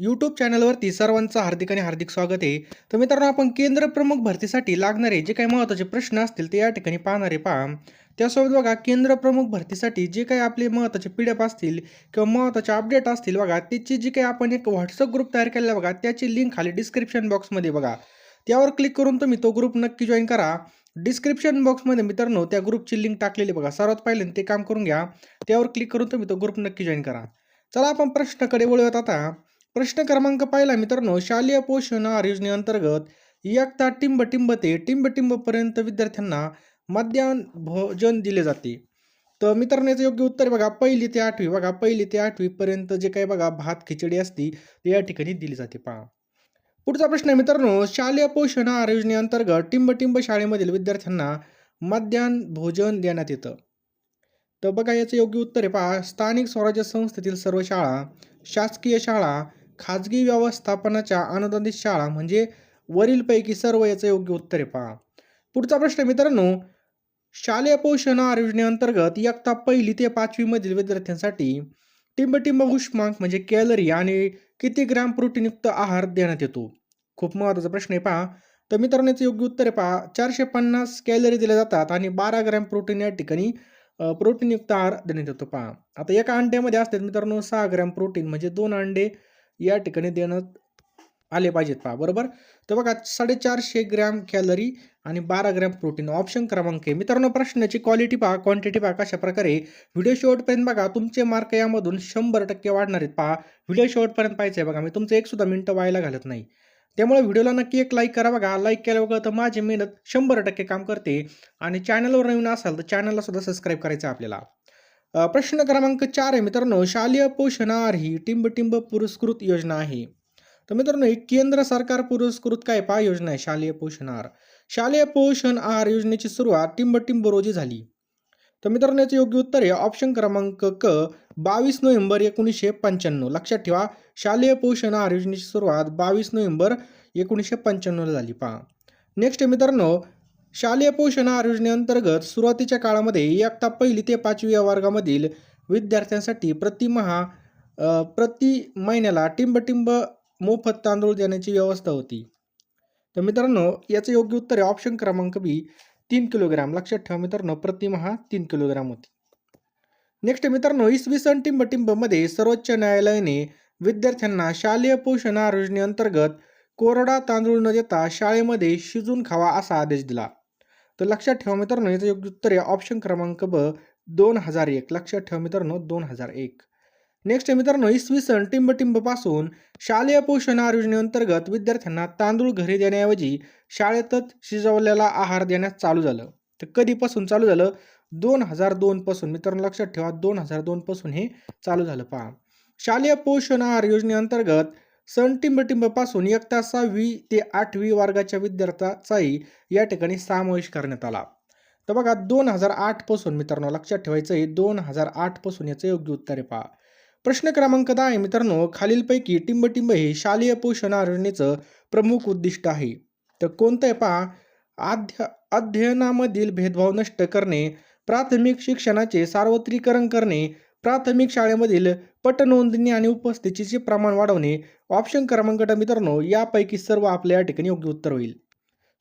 YouTube चॅनलवरती सर्वांचं हार्दिक आणि हार्दिक स्वागत आहे. तर मित्रांनो आपण केंद्र प्रमुख भरतीसाठी लागणारे जे काही महत्त्वाचे प्रश्न असतील ते या ठिकाणी पाहणारे पहा. त्यासोबत बघा केंद्र प्रमुख भरतीसाठी जे काही आपले महत्त्वाचे पी डी एफ असतील किंवा महत्त्वाचे अपडेट असतील बघा त्याची जी काही आपण एक व्हॉट्सअप ग्रुप तयार केलेला बघा त्याची लिंक खाली डिस्क्रिप्शन बॉक्समध्ये बघा. त्यावर क्लिक करून तुम्ही तो ग्रुप नक्की जॉईन करा. डिस्क्रिप्शन बॉक्समध्ये मित्रांनो त्या ग्रुपची लिंक टाकलेली बघा. सर्वात पहिले ते काम करून घ्या. त्यावर क्लिक करून तुम्ही तो ग्रुप नक्की जॉईन करा. चला आपण प्रश्नाकडे वळूयात आता. प्रश्न क्रमांक पाहिला मित्रांनो. शालेय पोषण आहार योजनेअंतर्गत इयत्ता टिंब टिंब ते टिंब टिंबपर्यंत विद्यार्थ्यांना मध्यान्ह भोजन दिले जाते. तर मित्रांनो याचं योग्य उत्तर आहे बघा. पहिली ते आठवी बघा. पहिली ते आठवीपर्यंत जे काही बघा भात खिचडी असती ते या ठिकाणी दिली जाते. पहा. पुढचा प्रश्न आहे मित्रांनो. शालेय पोषण आहार योजनेअंतर्गत टिंब टिंब शाळेमधील विद्यार्थ्यांना मध्यान्ह भोजन देण्यात येतं. तर बघा याचं योग्य उत्तर आहे. पहा. स्थानिक स्वराज्य संस्थेतील सर्व शाळा शासकीय शाळा खाजगी व्यवस्थापनाच्या अनुदानित शाळा म्हणजे वरीलपैकी सर्व याचं योग्य उत्तर पहा. पुढचा प्रश्न मित्रांनो शालेय पोषण आहार योजनेअंतर्गत इयत्ता पहिली ते पाचवीमधील विद्यार्थ्यांसाठी टिंबटिंब उष्मांक म्हणजे कॅलरी आणि किती ग्रॅम प्रोटीनयुक्त आहार देण्यात येतो? खूप महत्त्वाचा प्रश्न आहे पहा. तर मित्रांनो याचं योग्य उत्तर आहे पहा. चारशे पन्नास कॅलरी दिल्या जातात आणि बारा ग्रॅम प्रोटीन या ठिकाणी प्रोटीनयुक्त आहार देण्यात येतो पहा. आता एका अंड्यामध्ये असतात मित्रांनो सहा ग्रॅम प्रोटीन म्हणजे दोन अंडे या ठिकाणी देण्यात आले पाहिजेत पहा बरोबर? तर बघा साडेचारशे ग्रॅम कॅलरी आणि बारा ग्रॅम प्रोटीन ऑप्शन क्रमांक आहे. मित्रांनो प्रश्नाची क्वालिटी पहा क्वांटिटी पहा कशा प्रकारे व्हिडिओ शेवटपर्यंत बघा तुमचे मार्क यामधून शंभर टक्के वाढणार आहेत पहा. व्हिडिओ शेवटपर्यंत पाहायचं आहे बघा मी तुमचं एक सुद्धा मिनटं व्हायला घालत नाही. त्यामुळे व्हिडिओला नक्की एक लाईक करा बघा. लाईक केल्यावर तर माझी मेहनत शंभर टक्के काम करते. आणि चॅनलवर नवीन असाल तर चॅनलला सुद्धा सबस्क्राईब करायचं आपल्याला. प्रश्न क्रमांक चार आहे मित्रांनो शालेय पोषण आहार ही टिंबटिंब पुरस्कृत योजना आहे. तर मित्रांनो ही केंद्र सरकार पुरस्कृत काय पा योजना आहे शालेय पोषण आहार शालेय पोषण आहार योजनेची सुरुवात टिंबटिंब रोजी झाली. तर मित्रांनो याचं योग्य उत्तर आहे ऑप्शन क्रमांक क बावीस नोव्हेंबर एकोणीसशे पंच्याण्णव. लक्षात ठेवा शालेय पोषण आहार योजनेची सुरुवात बावीस नोव्हेंबर एकोणीसशे पंच्याण्णवला झाली पहा. नेक्स्ट मित्रांनो शालेय पोषण आहार योजनेअंतर्गत सुरुवातीच्या काळामध्ये इयत्ता पहिली ते पाचवी या वर्गामधील विद्यार्थ्यांसाठी प्रतिमहा प्रति महिन्याला टिंबटिंब मोफत तांदूळ देण्याची व्यवस्था होती. तर मित्रांनो याचं योग्य उत्तर आहे. ऑप्शन क्रमांक बी तीन किलोग्राम लक्षात ठेवा मित्रांनो प्रतिमहा तीन किलोग्राम होती. नेक्स्ट मित्रांनो इसवी सन टिंबटिंबमध्ये सर्वोच्च न्यायालयाने विद्यार्थ्यांना शालेय पोषण आहार योजनेअंतर्गत कोरडा तांदूळ न देता शाळेमध्ये शिजून खावा असा आदेश दिला. तर लक्षात ठेवा मित्रांनो याचं योग्य उत्तर आहे ऑप्शन क्रमांक ब दोन हजार एक. लक्षात ठेवा मित्रांनो दोन हजार एक. नेक्स्ट आहे मित्रांनो इसवी सन टिंबटिंबपासून शालेय पोषण आहार योजनेअंतर्गत विद्यार्थ्यांना तांदूळ घरी देण्याऐवजी शाळेतच शिजवलेला आहार देण्यास चालू झालं. तर कधीपासून चालू झालं? दोन हजार दोनपासून मित्रांनो लक्षात ठेवा दोन हजार दोनपासून हे चालू झालं. पहा. शालेय पोषण आहार योजनेअंतर्गत सन टिंबटिंबपासून इयत्ता सहावी ते आठवी वर्गाच्या विद्यार्थ्याचाही या ठिकाणी समावेश करण्यात आला. तर बघा दोन हजार आठपासून मित्रांनो लक्षात ठेवायचं आहे दोन हजार आठपासून याचं योग्य उत्तर आहे पहा. प्रश्न क्रमांक दहा आहे मित्रांनो खालीलपैकी टिंबटिंब हे शालेय पोषण आहार प्रमुख उद्दिष्ट आहे. तर कोणतं आहे पहा अध्य अध्ययनामधील भेदभाव नष्ट करणे प्राथमिक शिक्षणाचे सार्वत्रिकरण करणे प्राथमिक शाळेमधील पटनोंदणी आणि उपस्थितीचे प्रमाण वाढवणे ऑप्शन क्रमांक मित्रांनो यापैकी सर्व आपल्या या ठिकाणी योग्य उत्तर होईल.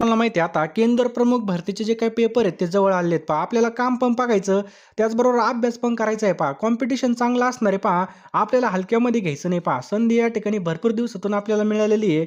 मला माहिती आहे आता केंद्र प्रमुख भरतीचे जे काही पेपर आहेत ते जवळ आले आहेत पहा. आपल्याला काम पण बघायचं त्याचबरोबर अभ्यास पण करायचा आहे पहा. कॉम्पिटिशन चांगला असणार आहे पहा. आपल्याला हलक्यामध्ये घ्यायचं नाही पहा. संधी या ठिकाणी भरपूर दिवसातून आपल्याला मिळालेली आहे.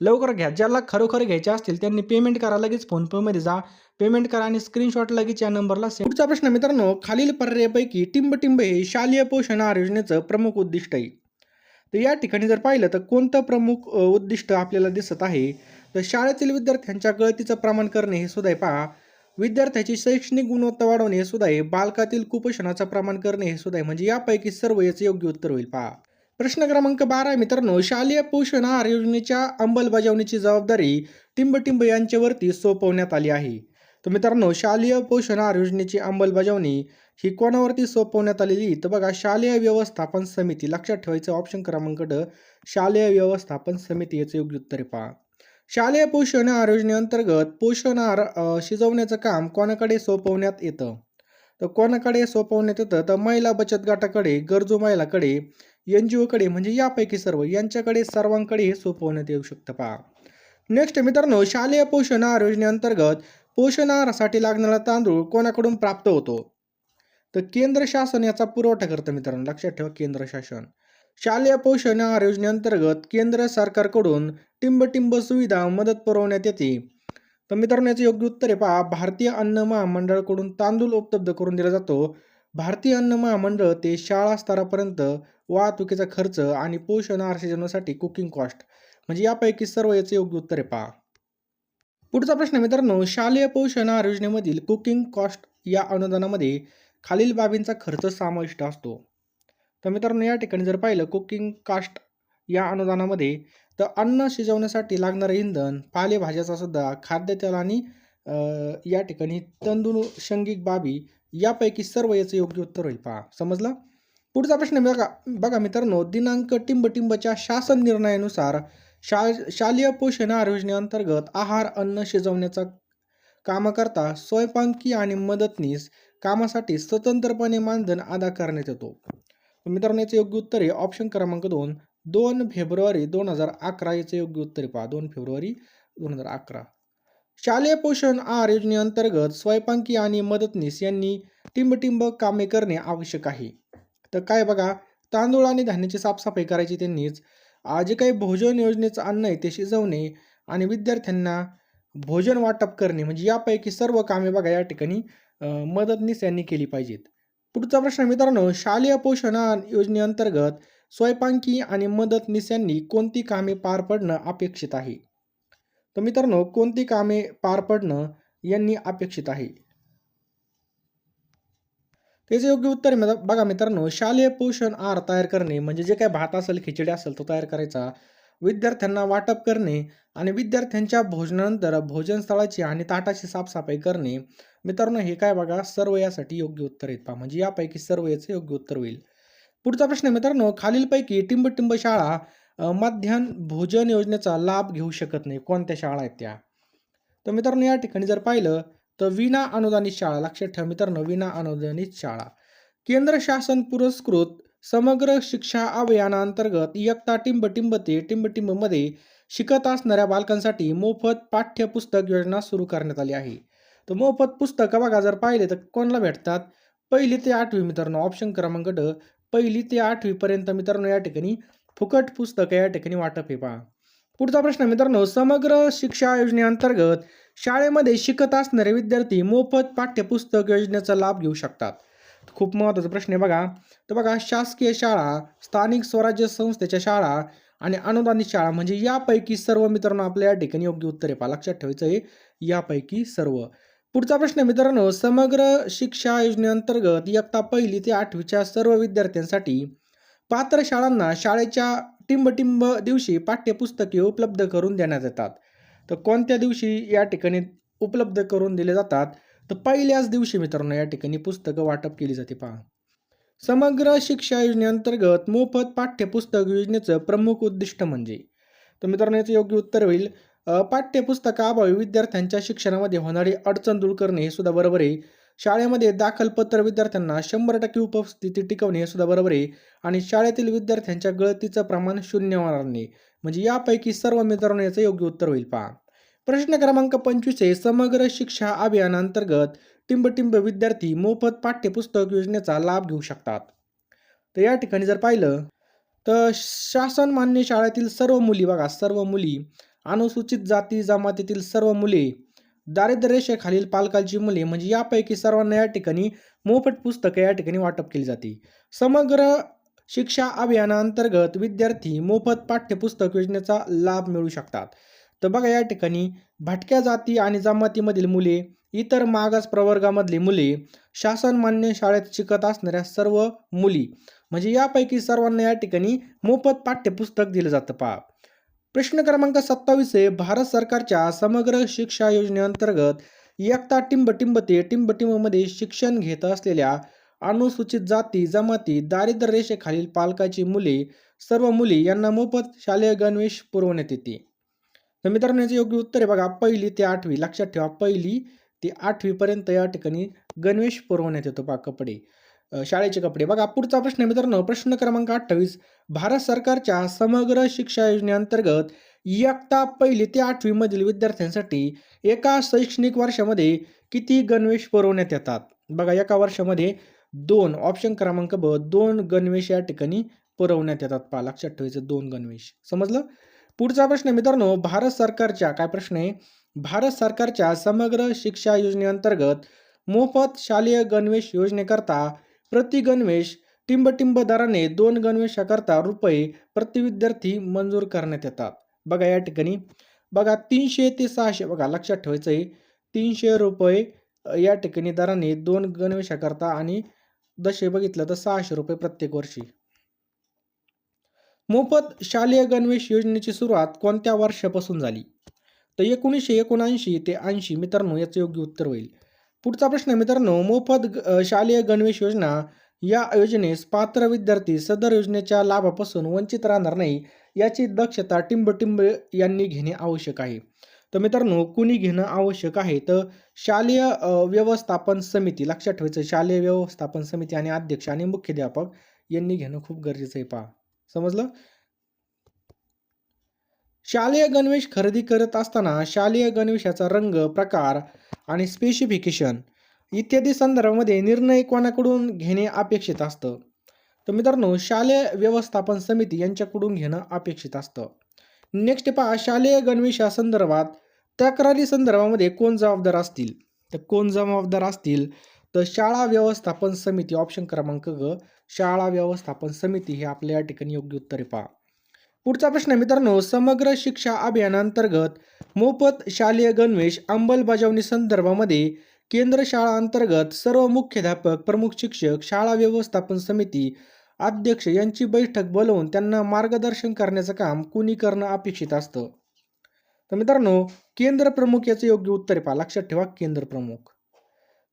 लवकर घ्या. ज्याला खरोखर घ्यायचे असतील त्यांनी पेमेंट करा लगेच फोनपेमध्ये जा. पेमेंट करा आणि स्क्रीनशॉट लगेच या नंबरला सेंड पुढचा प्रश्न मित्रांनो खालील पर्यायापैकी टिंबटिंब हे शालेय पोषण आहार योजनेचं प्रमुख उद्दिष्ट आहे. तर या ठिकाणी जर पाहिलं तर कोणतं प्रमुख उद्दिष्ट आपल्याला दिसत आहे? तर शाळेतील विद्यार्थ्यांच्या गळतीचं प्रमाण करणे हे सुद्धा आहे. पहा विद्यार्थ्याची शैक्षणिक गुणवत्ता वाढवणे हे सुद्धा आहे. बालकातील कुपोषणाचं प्रमाण करणे हे सुद्धा आहे. म्हणजे यापैकी सर्व याचं योग्य उत्तर होईल. पहा. प्रश्न क्रमांक बारा मित्रांनो शालेय पोषण आहार योजनेच्या अंमलबजावणीची जबाबदारी टिंबटिंब यांच्यावरती सोपवण्यात आली आहे. तर मित्रांनो शालेय पोषण आहार योजनेची अंमलबजावणी ही कोणावरती सोपवण्यात आलेली? तर बघा शालेय व्यवस्थापन समिती. लक्षात ठेवायचं ऑप्शन क्रमांक ड शालेय व्यवस्थापन समिती याचं योग्य उत्तर पहा. शालेय पोषण आहार योजनेअंतर्गत पोषण आहार शिजवण्याचं काम कोणाकडे सोपवण्यात येतं? तर कोणाकडे सोपवण्यात येतं? तर महिला बचत गटाकडे गरजू महिलाकडे. एन जी ओकडे म्हणजे यापैकी सर्व यांच्याकडे सर्वांकडे हे सोपवण्यात येऊ शकतं पहा. नेक्स्ट मित्रांनो शालेय पोषण आहार योजनेअंतर्गत पोषण आहारासाठी लागणारा तांदूळ कोणाकडून प्राप्त होतो? तर केंद्र शासन याचा पुरवठा करतं मित्रांनो लक्षात ठेवा केंद्र शासन. शालेय पोषण आहार योजनेअंतर्गत केंद्र सरकारकडून टिंबटिंब सुविधा मदत पुरवण्यात येते. तर मित्रांनो याचं योग्य उत्तर आहे पहा भारतीय अन्न महामंडळाकडून तांदूळ उपलब्ध करून दिला जातो. भारतीय अन्न महामंडळ ते शाळा स्तरापर्यंत वाहतुकीचा खर्च आणि पोषण आहार शिजवण्यासाठी कुकिंग कॉस्ट म्हणजे यापैकी सर्व याचे योग्य उत्तर आहे पहा. पुढचा प्रश्न मित्रांनो शालेय पोषण आहार योजनेमधील कुकिंग कॉस्ट या अनुदानामध्ये खालील बाबींचा खर्च समाविष्ट असतो. तर मित्रांनो या ठिकाणी जर पाहिलं कुकिंग कास्ट या अनुदानामध्ये तर अन्न शिजवण्यासाठी लागणारं इंधन पालेभाज्याचा सुद्धा खाद्यतेल आणि या ठिकाणी तंदूळ शंगिक बाबी यापैकी सर्व याचं योग्य उत्तर होईल. पहा समजलं? पुढचा प्रश्न बघा बघा मित्रांनो दिनांक टिंबटिंबच्या शासन निर्णयानुसार शा शालेय पोषण योजनेअंतर्गत आहार अन्न शिजवण्याचा कामाकरता स्वयंपाकी आणि मदतनीस कामासाठी स्वतंत्रपणे मानधन अदा करण्यात येतो. मित्रांनो याचं योग्य उत्तर आहे. ऑप्शन क्रमांक दोन दोन फेब्रुवारी दोन हजार अकरा याचं योग्य उत्तर आहे. पहा दोन फेब्रुवारी दोन हजार अकरा. शालेय पोषण आहार योजनेअंतर्गत स्वयंपाकी आणि मदतनीस यांनी टिंबटिंब कामे करणे आवश्यक आहे. तर काय बघा तांदूळ आणि धान्याची साफसफाई करायची त्यांनीच. आज जे काही भोजन योजनेचं अन्न आहे ते शिजवणे आणि विद्यार्थ्यांना भोजन वाटप करणे म्हणजे यापैकी सर्व कामे बघा या ठिकाणी मदतनीस यांनी केली पाहिजेत. पुढचा प्रश्न मित्रांनो शालेय पोषण आहार योजनेअंतर्गत स्वयंपाकी आणि मदतनीस यांनी कोणती कामे पार पडणं अपेक्षित आहे? तर मित्रांनो कोणती कामे पार पडणं यांनी अपेक्षित आहे? त्याचं योग्य उत्तर बघा मित्रांनो शालेय पोषण आहार तयार करणे म्हणजे जे काय भात असेल खिचडी असेल तो तयार करायचा. विद्यार्थ्यांना वाटप करणे आणि विद्यार्थ्यांच्या भोजनानंतर भोजनस्थळाची आणि ताटाची साफसफाई करणे. मित्रांनो हे काय बघा सर्व यासाठी योग्य उत्तर आहेत पहा. म्हणजे यापैकी सर्व याचं योग्य उत्तर होईल. पुढचा प्रश्न मित्रांनो खालीलपैकी टिंबटिंब शाळा मध्यान्ह भोजन योजनेचा लाभ घेऊ शकत नाही. कोणत्या शाळा आहेत त्या? तर मित्रांनो या ठिकाणी जर पाहिलं तर विना अनुदानित शाळा लक्षात ठेवा मित्रांनो विना अनुदानित शाळा. केंद्र शासन पुरस्कृत समग्र शिक्षा अभियानाअंतर्गत इयत्ता टिंबटिंब ते टिंबटिंबमध्ये शिकत असणाऱ्या बालकांसाठी मोफत पाठ्यपुस्तक योजना सुरू करण्यात आली आहे. तर मोफत पुस्तकं बघा जर पाहिले तर कोणाला भेटतात? पहिली ते आठवी मित्रांनो ऑप्शन क्रमांक ड. पहिली ते आठवीपर्यंत मित्रांनो या ठिकाणी फुकट पुस्तकं या ठिकाणी वाटप हे पहा. पुढचा प्रश्न मित्रांनो समग्र शिक्षा योजनेअंतर्गत शाळेमध्ये शिकत असणारे विद्यार्थी मोफत पाठ्यपुस्तक योजनेचा लाभ घेऊ शकतात. खूप महत्त्वाचा प्रश्न आहे बघा. तर बघा शासकीय शाळा स्थानिक स्वराज्य संस्थेच्या शाळा आणि अनुदानित शाळा म्हणजे यापैकी सर्व मित्रांनो आपल्या या ठिकाणी योग्य उत्तर आहे पहा. लक्षात ठेवायचं आहे यापैकी सर्व. पुढचा प्रश्न आहे मित्रांनो समग्र शिक्षा योजनेअंतर्गत इयत्ता पहिली ते आठवीच्या सर्व विद्यार्थ्यांसाठी पात्र शाळांना शाळेच्या टिंबटिंब दिवशी पाठ्यपुस्तके उपलब्ध करून देण्यात येतात. तर कोणत्या दिवशी या ठिकाणी उपलब्ध करून दिले जातात? तर पहिल्याच दिवशी मित्रांनो या ठिकाणी पुस्तकं वाटप केली जाते पहा. समग्र शिक्षा योजनेअंतर्गत मोफत पाठ्यपुस्तक योजनेचं प्रमुख उद्दिष्ट म्हणजे तर मित्रांनो याचं योग्य उत्तर होईल पाठ्यपुस्तकाअभावी विद्यार्थ्यांच्या शिक्षणामध्ये होणारी अडचण दूर करणे हे सुद्धा बरोबर आहे. शाळेमध्ये दाखलपत्र विद्यार्थ्यांना शंभर टक्के उपस्थिती टिकवणे हे सुद्धा बरोबर आहे. आणि शाळेतील विद्यार्थ्यांच्या गळतीचं प्रमाण शून्य होणार नाही. म्हणजे यापैकी सर्व मित्रांनो याचं योग्य उत्तर होईल पहा. प्रश्न क्रमांक पंचवीस आहे. समग्र शिक्षा अभियानांतर्गत टिंबटिंब विद्यार्थी मोफत पाठ्यपुस्तक योजनेचा लाभ घेऊ शकतात. तर या ठिकाणी जर पाहिलं तर शासन मान्य शाळेतील सर्व मुली बघा सर्व मुली अनुसूचित जाती जमातीतील सर्व मुले दारिद्र्य रेषेखालील पालकांची मुले म्हणजे यापैकी सर्वांना या ठिकाणी मोफत पुस्तकं या ठिकाणी वाटप केली जाते. समग्र शिक्षा अभियानांतर्गत विद्यार्थी मोफत पाठ्यपुस्तक योजनेचा लाभ मिळू शकतात. तर बघा या ठिकाणी भटक्या जाती आणि जमातीमधील मुले इतर मागास प्रवर्गामधली मुले शासनमान्य शाळेत शिकत असणाऱ्या सर्व मुली म्हणजे यापैकी सर्वांना या ठिकाणी मोफत पाठ्यपुस्तक दिलं जातं. पहा प्रश्न क्रमांक सत्तावीस आहे भारत सरकारच्या समग्र शिक्षा योजनेअंतर्गत इयत्ता टिंबटिंब ते टिंबटिंबमध्ये शिक्षण घेत असलेल्या अनुसूचित जाती जमाती दारिद्र्य रेषेखालील पालकाची मुले सर्व मुली यांना मोफत शालेय गणवेश पुरवण्यात येते. तर मित्रांनो याचं योग्य उत्तर आहे बघा पहिली ते आठवी. लक्षात ठेवा पहिली ते आठवीपर्यंत या ठिकाणी गणवेश पुरवण्यात येतो पहा कपडे. शाळेचे कपडे. बघा पुढचा प्रश्न आहे मित्रांनो. प्रश्न क्रमांक अठ्ठावीस. भारत सरकारच्या समग्र शिक्षा योजनेअंतर्गत इयत्ता पहिली ते आठवी मधील विद्यार्थ्यांसाठी एका शैक्षणिक वर्षामध्ये किती गणवेश पुरवण्यात येतात? बघा एका वर्षामध्ये दोन. ऑप्शन क्रमांक ब दोन गणवेश या ठिकाणी पुरवण्यात येतात. पहा लक्षात ठेवायचं दोन गणवेश. समजलं? पुढचा प्रश्न आहे मित्रांनो. भारत सरकारच्या काय प्रश्न आहे? भारत सरकारच्या समग्र शिक्षा योजनेअंतर्गत मोफत शालेय गणवेश योजनेकरता प्रति गणवेश टिंबटिंब दराने दोन गणवेशाकरता रुपये प्रति विद्यार्थी मंजूर करण्यात येतात. बघा या ठिकाणी. बघा तीनशे ते सहाशे बघा लक्षात ठेवायचं आहे तीनशे रुपये या ठिकाणी दराने दोन गणवेशाकरता आणि दशे बघितलं तर सहाशे रुपये प्रत्येक वर्षी. मोफत शालेय गणवेश योजनेची सुरुवात कोणत्या वर्षापासून झाली? तर एकोणीसशे एकोणऐंशी ते ऐंशी मित्रांनो याचं योग्य उत्तर होईल. पुढचा प्रश्न आहे मित्रांनो मोफत ग- शालेय गणवेश योजना या योजनेस पात्र विद्यार्थी सदर योजनेच्या लाभापासून वंचित राहणार नाही याची दक्षता टिंबटिंब यांनी घेणे आवश्यक आहे. तर मित्रांनो कुणी घेणं आवश्यक आहे? तर शालेय व्यवस्थापन समिती लक्षात ठेवायचं शालेय व्यवस्थापन समिती आणि अध्यक्ष आणि मुख्याध्यापक यांनी घेणं खूप गरजेचं आहे पहा. समजलं? शालेय गणवेश खरेदी करत असताना शालेय गणवेशाचा रंग प्रकार आणि स्पेसिफिकेशन इत्यादी संदर्भामध्ये निर्णय कोणाकडून घेणे अपेक्षित असतं? तर मित्रांनो शालेय व्यवस्थापन समिती यांच्याकडून घेणं अपेक्षित असतं. नेक्स्ट पहा शालेय गणवेशा संदर्भात तक्रारी संदर्भामध्ये कोण जबाबदार असतील? तर कोण जबाबदार असतील? तर शाळा व्यवस्थापन समिती ऑप्शन क्रमांक ग शाळा व्यवस्थापन समिती हे आपल्या या ठिकाणी योग्य उत्तर पहा. पुढचा प्रश्न आहे मित्रांनो समग्र शिक्षा अभियानांतर्गत मोफत शालेय गणवेश अंमलबजावणी संदर्भामध्ये केंद्र शाळा अंतर्गत सर्व मुख्याध्यापक प्रमुख शिक्षक शाळा व्यवस्थापन समिती अध्यक्ष यांची बैठक बोलवून त्यांना मार्गदर्शन करण्याचं काम कुणी करणं अपेक्षित असतं? तर मित्रांनो केंद्र प्रमुख याचं योग्य उत्तर पहा. लक्षात ठेवा केंद्र प्रमुख.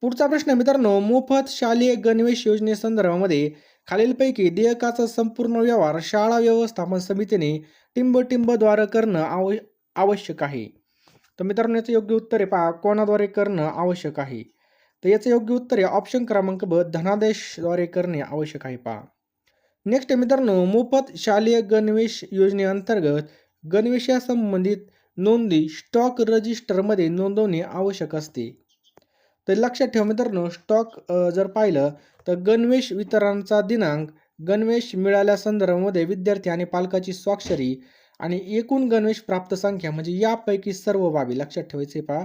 पुढचा प्रश्न मित्रांनो मोफत शालेय गणवेश योजनेसंदर्भामध्ये खालीलपैकी देयकाचा संपूर्ण व्यवहार शाळा व्यवस्थापन समितीने टिंबटिंबद्वारे करणं आव आवश्यक आहे. तर मित्रांनो याचं योग्य उत्तर आहे पहा कोणाद्वारे करणं आवश्यक आहे? तर याचं योग्य उत्तर आहे ऑप्शन क्रमांक ब धनादेशद्वारे करणे आवश्यक आहे पहा. नेक्स्ट मित्रांनो मोफत शालेय गणवेश योजनेअंतर्गत गणवेशासंबंधित नोंदी स्टॉक रजिस्टरमध्ये नोंदवणे आवश्यक असते. तर लक्षात ठेवा मित्रांनो स्टॉक जर पाहिलं तर गणवेश वितरणाचा दिनांक गणवेश मिळाल्या संदर्भामध्ये विद्यार्थी आणि पालकाची स्वाक्षरी आणि एकूण गणवेश प्राप्त संख्या म्हणजे यापैकी सर्व बाबी लक्षात ठेवायचे पहा.